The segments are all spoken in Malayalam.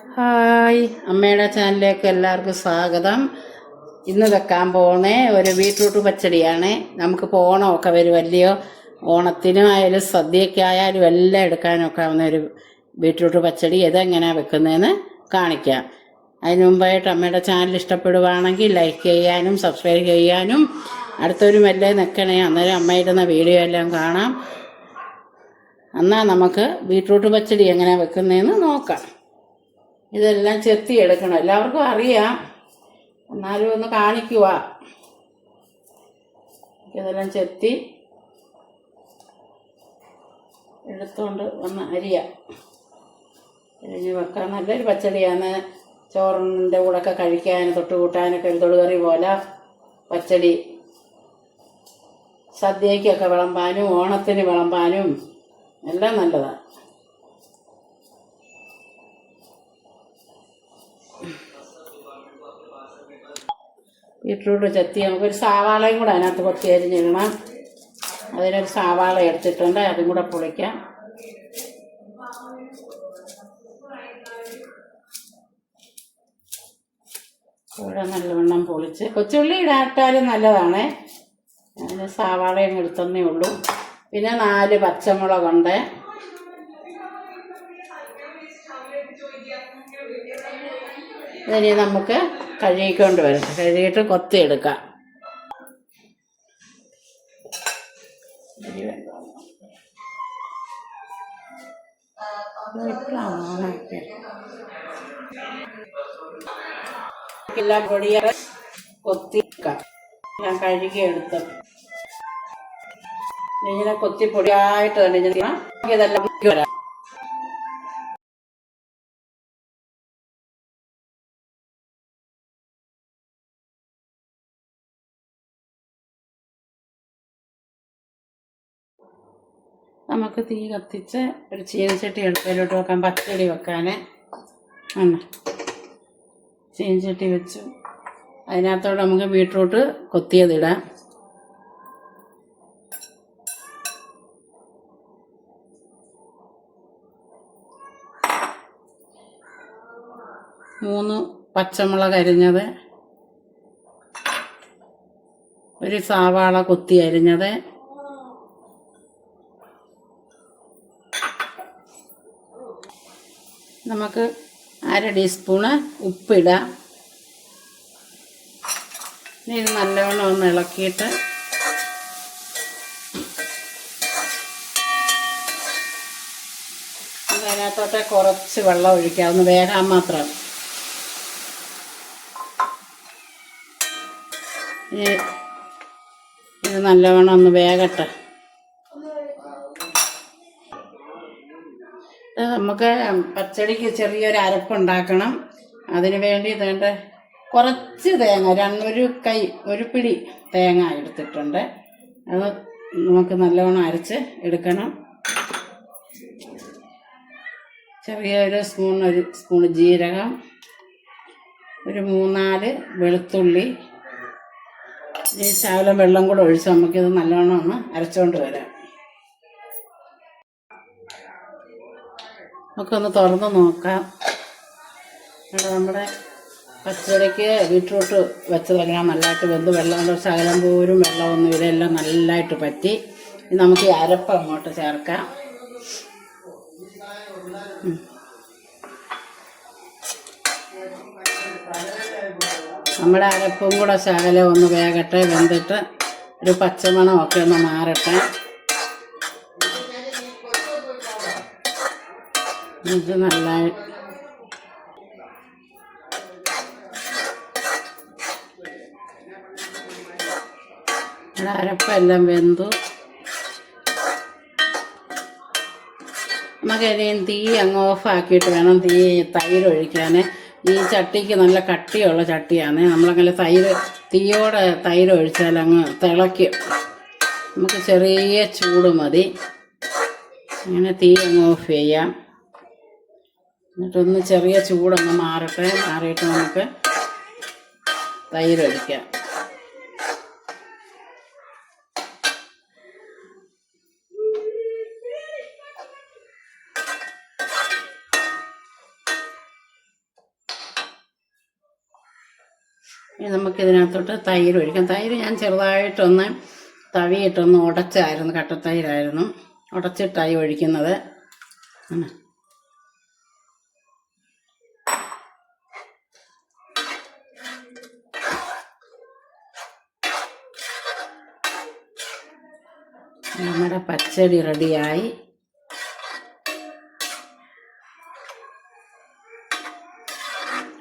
ഹായ്. അമ്മയുടെ ചാനലിലേക്ക് എല്ലാവർക്കും സ്വാഗതം. ഇന്ന് വെക്കാൻ പോണേ ഒരു ബീട്രൂട്ട് പച്ചടിയാണ്. നമുക്ക് ഓണമൊക്കെ വരുമല്ലയോ ഓണത്തിനായാലും സദ്യക്കായാലും എല്ലാം എടുക്കാനൊക്കെ ആവുന്ന ഒരു ബീട്രൂട്ട് പച്ചടി. ഇതെങ്ങനെയാണ് വെക്കുന്നതെന്ന് കാണിക്കാം. അതിന് മുമ്പായിട്ട് അമ്മയുടെ ചാനൽ ഇഷ്ടപ്പെടുവാണെങ്കിൽ ലൈക്ക് ചെയ്യാനും സബ്സ്ക്രൈബ് ചെയ്യാനും അടുത്തൊരു മെല്ലെ നിൽക്കണേ അന്നേരം അമ്മയിടുന്ന വീഡിയോ എല്ലാം കാണാം. എന്നാൽ നമുക്ക് ബീട്രൂട്ട് പച്ചടി എങ്ങനെയാണ് വെക്കുന്നതെന്ന് നോക്കാം. ഇതെല്ലാം ചെത്തി എടുക്കണം. എല്ലാവർക്കും അറിയാം. എന്നാലും ഒന്ന് കാണിക്കുക ഇതെല്ലാം ചെത്തി എടുത്തുകൊണ്ട് വന്ന് അരിയാം. അരിഞ്ഞ് വെക്കാൻ നല്ലൊരു പച്ചടിയാണ്. ചോറിന്റെ കൂടെയൊക്കെ കഴിക്കാൻ തൊട്ട് കൂട്ടാനൊക്കെ ഒരു തൊടുകറി പോലെ പച്ചടി. സദ്യയ്ക്കൊക്കെ വിളമ്പാനും ഓണത്തിന് വിളമ്പാനും എല്ലാം നല്ലതാണ്. ബീട്രൂട്ട് ചെത്തി നമുക്കൊരു സവാളയും കൂടെ അതിനകത്ത് കൊത്തി അരിഞ്ഞിടണം. അതിനൊരു സവാള എടുത്തിട്ടുണ്ട് അതും കൂടെ പൊളിക്കാം. ഇവിടെ നല്ലവണ്ണം പൊളിച്ച്. കൊച്ചുള്ളി ഇടാട്ടാലും നല്ലതാണ്. അതിന് സവാളയും എടുത്തന്നേ ഉള്ളൂ. പിന്നെ നാല് പച്ചമുളകുണ്ട്. ഇനി നമുക്ക് കഴുകിക്കൊണ്ട് വരട്ടെ കഴുകിയിട്ട് കൊത്തിയെടുക്കാം. എല്ലാം പൊടിയൊക്കെ കൊത്തിക്കാം ഞാൻ കഴുകിയെടുത്ത് ഇങ്ങനെ കൊത്തി പൊടിയായിട്ട് തന്നെ. ഇതെല്ലാം വരാം. നമുക്ക് തീ കത്തിച്ച് ഒരു ചീനച്ചട്ടി അടുപ്പിലോട്ട് വെക്കാം പച്ചടി വെക്കാൻ ആണ്. ചീനച്ചട്ടി വെച്ചു. അതിനകത്തോട്ട് നമുക്ക് ബീട്രൂട്ട് കൊത്തിയതിടാം. മൂന്ന് പച്ചമുളക് അരിഞ്ഞത്. ഒരു സവാള കൊത്തി അരിഞ്ഞത്. നമുക്ക് അര ടീസ്പൂണ് ഉപ്പിടാം. ഇനി ഇത് നല്ലവണ്ണം ഒന്ന് ഇളക്കിയിട്ട് അതിനകത്തോട്ടെ കുറച്ച് വെള്ളം ഒഴിക്കാം ഒന്ന് വേകാൻ മാത്രം ഇത് നല്ലവണ്ണം ഒന്ന് വേകട്ടെ ഇത് നമുക്ക് പച്ചടിക്ക് ചെറിയൊരു അരപ്പുണ്ടാക്കണം. അതിനു വേണ്ടി വേണ്ട കുറച്ച് തേങ്ങ രണ്ട് ഒരു കൈ ഒരു പിടി തേങ്ങ എടുത്തിട്ടുണ്ട്. അത് നമുക്ക് നല്ലവണ്ണം അരച്ച് എടുക്കണം. ചെറിയൊരു സ്പൂൺ ഒരു സ്പൂൺ ജീരകം ഒരു മൂന്നാൽ വെളുത്തുള്ളി. ഈ ശകലം വെള്ളം കൂടെ ഒഴിച്ച് നമുക്കിത് നല്ലവണ്ണം ഒന്ന് അരച്ചുകൊണ്ട് വരാം. നമുക്കൊന്ന് തുറന്ന് നോക്കാം. ഇവിടെ നമ്മുടെ പച്ചടിക്ക് ബീട്രൂട്ട് വെച്ചതെല്ലാം നല്ലതായിട്ട് വെന്ത് വെള്ളം കൊണ്ട് ശകലം പോലും വെള്ളമൊന്നും ഇതെല്ലാം നല്ലതായിട്ട് പറ്റി. ഇനി നമുക്ക് ഈ അരപ്പ് അങ്ങോട്ട് ചേർക്കാം. നമ്മുടെ അരപ്പും കൂടെ ശകലം ഒന്ന് വേകട്ടെ വെന്തിട്ട് ഒരു പച്ചമണമൊക്കെ ഒന്ന് മാറട്ടെ. ഇത് നല്ല അരപ്പെല്ലാം വെന്തു. നമുക്ക് ഇനിയും തീ അങ്ങ് ഓഫാക്കിയിട്ട് വേണം തീ തൈര് ഒഴിക്കാൻ ഈ ചട്ടിക്ക് നല്ല കട്ടിയുള്ള ചട്ടിയാണ്. നമ്മളങ്ങനെ തൈര് തീയോടെ തൈര് ഒഴിച്ചാൽ അങ്ങ് തിളയ്ക്കും. നമുക്ക് ചെറിയ ചൂട് മതി. അങ്ങനെ തീ അങ്ങ് ഓഫ് ചെയ്യാം. എന്നിട്ടൊന്ന് ചെറിയ ചൂടൊന്ന് മാറട്ടെ. മാറിയിട്ട് നമുക്ക് തൈരൊഴിക്കാം. ഇനി നമുക്കിതിനകത്തോട്ട് തൈര് ഒഴിക്കാം തൈര് ഞാൻ ചെറുതായിട്ടൊന്ന് തവിയിട്ടൊന്ന് ഉടച്ചായിരുന്നു. കട്ടത്തൈരായിരുന്നു. ഉടച്ചിട്ടായി ഒഴിക്കുന്നത്. നമ്മുടെ പച്ചടി റെഡിയായി.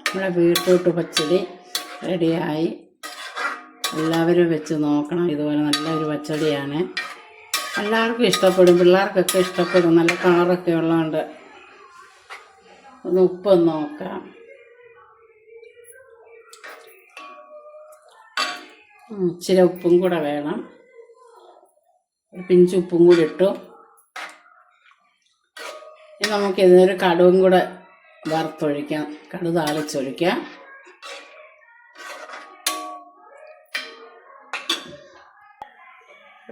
നമ്മുടെ ബീട്രൂട്ട് പച്ചടി റെഡിയായി. എല്ലാവരും വെച്ച് നോക്കണം. ഇതുപോലെ നല്ലൊരു പച്ചടിയാണ്. എല്ലാവർക്കും ഇഷ്ടപ്പെടും. പിള്ളേർക്കൊക്കെ ഇഷ്ടപ്പെടും. നല്ല കളറൊക്കെ ഉള്ളതുകൊണ്ട് ഒന്ന് ഉപ്പൊന്ന് നോക്കാം. ഇച്ചിരി ഉപ്പും കൂടെ വേണം. ഒരു പിഞ്ച് ഉപ്പും കൂടി ഇട്ടു. ഇനി നമുക്ക് ഇതിനൊരു കടുവും കൂടെ വറുത്തൊഴിക്കാം. കടു താളിച്ചൊഴിക്കാം.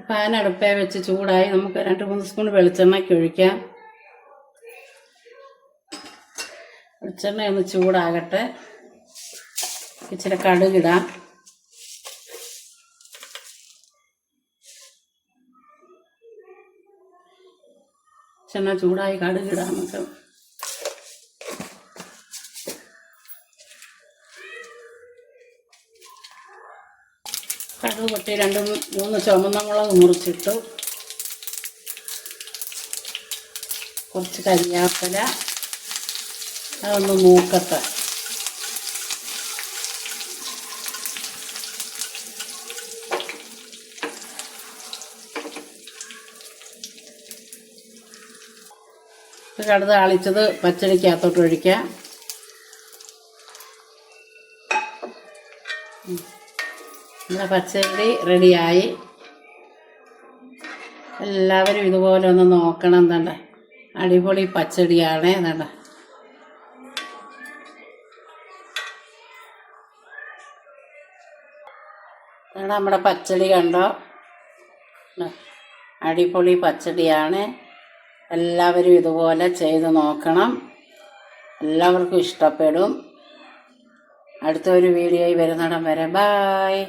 പാൻ അടുപ്പേ വെച്ച് ചൂടായി നമുക്ക് രണ്ട് മൂന്ന് സ്പൂൺ വെളിച്ചെണ്ണയ്ക്ക് ഒഴിക്കാം. വെളിച്ചെണ്ണ ഒന്ന് ചൂടാകട്ടെ. ഇച്ചിരി കടുകിടാം. ചെണ്ണ ചൂടായി കടുകിടാം നമുക്ക് കടുക് പൊട്ടി രണ്ട് മൂന്ന് ചുമന്ന മുളക് മുറിച്ചിട്ടു. കുറച്ച് കരിയാപ്പില. അതൊന്ന് മൂക്കട്ടെ. ഇത് അളിച്ചത് പച്ചടിക്കകത്തോട്ട് ഒഴിക്കാം. നമ്മുടെ പച്ചടി റെഡിയായി. എല്ലാവരും ഇതുപോലെ ഒന്ന് നോക്കണം എന്താണ്ട അടിപൊളി പച്ചടിയാണ് എന്താണ്ട ഇതാണ് നമ്മുടെ പച്ചടി കണ്ടോ? അടിപൊളി പച്ചടിയാണ്. എല്ലാവരും ഇതുപോലെ ചെയ്ത് നോക്കണം. എല്ലാവർക്കും ഇഷ്ടപ്പെടും. അടുത്തൊരു വീഡിയോയിൽ വരുന്നിടം വരെ. ബായ്